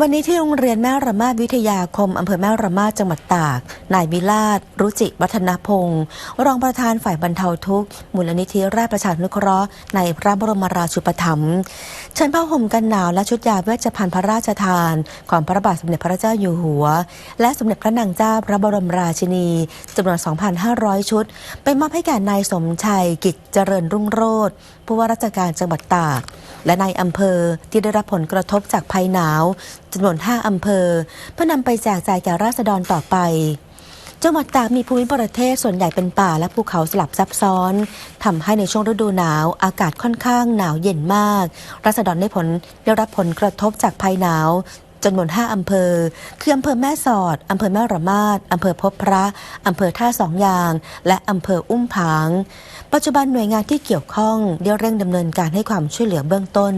วันนี้ที่โรงเรียนแม่ระมาดวิทยาคมอำเภอแม่ระมาดจังหวัดตาก นายวิลาศรุจิวัฒนพงศ์รองประธานฝ่ายบรรเทาทุกข์ มูลนิธิราชประชานุเคราะห์ในพระบรมราชูปถัมภ์เชิญผ้าห่มกันหนาวและชุดยาเวชภัณฑ์พระราชทาน ของพระบาทสมเด็จพระเจ้าอยู่หัว และสมเด็จพระนางเจ้าพระบรมราชินีจำนวน 2,500 ชุด ไปมอบให้แก่นายสมชัยกิจเจริญรุ่งโรจน์ผู้ว่าราชการจังหวัดตาก และในอำเภอที่ได้รับผลกระทบจากภัยหนาวจำนวน 5 อำเภอเพื่อนำไปแจกจ่ายแก่ราษฎรต่อไปจังหวัดตากมีภูมิประเทศส่วนใหญ่เป็นป่าและภูเขาสลับซับซ้อนทำให้ในช่วงฤดูหนาวอากาศค่อนข้างหนาวเย็นมากราษฎรได้ผลได้รับผลกระทบจากภัยหนาว จำนวน 5 อำเภอ คืออำเภอแม่สอด อำเภอแม่ระมาดอำเภอพบพระ อำเภอท่าสองยาง และอำเภออุ้มผาง ปัจจุบันหน่วยงานที่เกี่ยวข้องได้เร่งดำเนินการให้ความช่วยเหลือเบื้องต้น